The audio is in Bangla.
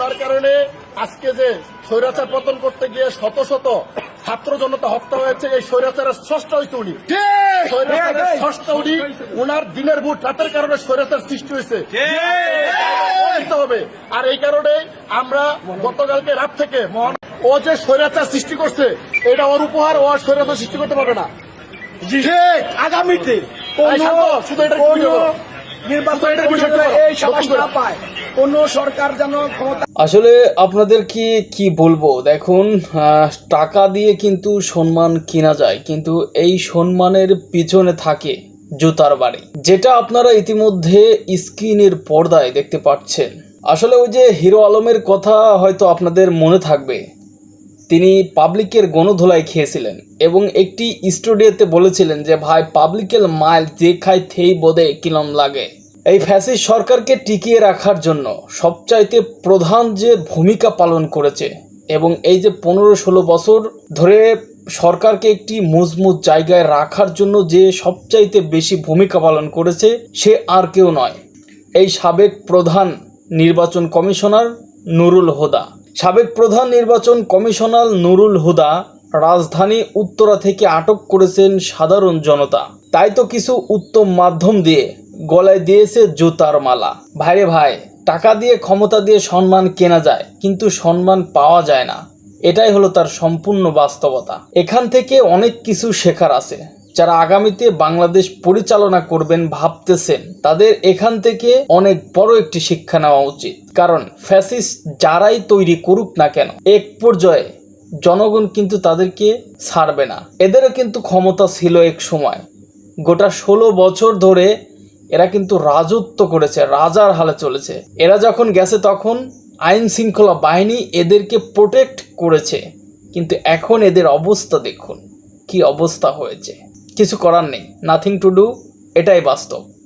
ওনার কারণে আজকে যে স্বৈরাচার পতন করতে গিয়ে শত শত ছাত্র জনতা হত্যা হয়েছে এই স্বৈরাচারের স্রষ্টা হয়েছে উনি। স্বৈরাচারের স্রষ্টা উনি ওনার দিনের ভোট রাতের কারণে স্বৈরাচার সৃষ্টি হয়েছে। হবে। আর এই কারণে আমরা গতকালকে রাত থেকে মহান ও যে স্বৈরাচার সৃষ্টি করছে এটা ওর উপহার ও আর স্বৈরাচার সৃষ্টি করতে পারবে না। আগামীতে শুধু এটা এই পায়। সরকার যেন ক্ষমতা আসলে আপনাদের কি কি বলব? দেখুন আহ, টাকা দিয়ে কিন্তু সম্মান কেনা যায় কিন্তু এই সম্মানের পিছনে থাকে জুতার বাড়ি। যেটা আপনারা ইতিমধ্যে স্ক্রিনের পর্দায় দেখতে পাচ্ছেন। আসলে ওই যে হিরো আলমের কথা হয়তো আপনাদের মনে থাকবে। তিনি পাবলিকের গণধোলাই খেয়েছিলেন এবং একটি স্টুডিওতে বলেছিলেন যে, ভাই, পাবলিকের মাইল যে খায় থেই বোধে কিলম লাগে। এই ফ্যাসি সরকারকে টিকিয়ে রাখার জন্য সবচাইতে প্রধান যে ভূমিকা পালন করেছে এবং এই যে পনেরো ষোলো বছর ধরে সরকারকে একটি মজবুত জায়গায় রাখার জন্য যে সবচাইতে বেশি ভূমিকা পালন করেছে, সে আর কেউ নয়। এই সাবেক প্রধান নির্বাচন কমিশনার নুরুল হুদা। সাবেক প্রধান নির্বাচন কমিশনার নুরুল হুদা রাজধানী উত্তরা থেকে আটক করেছেন সাধারণ জনতা। তাই তো কিছু উত্তম মাধ্যম দিয়ে গলায় দিয়েছে জুতার মালা। ভাইরে ভাই, টাকা দিয়ে, ক্ষমতা দিয়ে সম্মান কেনা যায়, কিন্তু সম্মান পাওয়া যায় না। এটাই হলো তার সম্পূর্ণ বাস্তবতা। এখান থেকে অনেক কিছু শেখার আছে। যারা আগামীতে বাংলাদেশ পরিচালনা করবেন ভাবতেছেন, তাদের এখান থেকে অনেক বড় একটি শিক্ষা নেওয়া উচিত। কারণ ফ্যাসিস্ট যারাই তৈরি করুক না কেন, এক পর্যায়ে জনগণ কিন্তু তাদেরকে ছাড়বে না। এদেরও কিন্তু ক্ষমতা ছিল এক সময়। গোটা ষোলো বছর ধরে এরা কিন্তু রাজত্ব করেছে, রাজার হালে চলেছে। এরা যখন গেছে তখন আইন শৃঙ্খলা বাহিনী এদেরকে প্রোটেক্ট করেছে। কিন্তু এখন এদের অবস্থা দেখুন, কি অবস্থা হয়েছে। কিছু করার নেই। নাথিং টু ডু এটাই বাস্তব।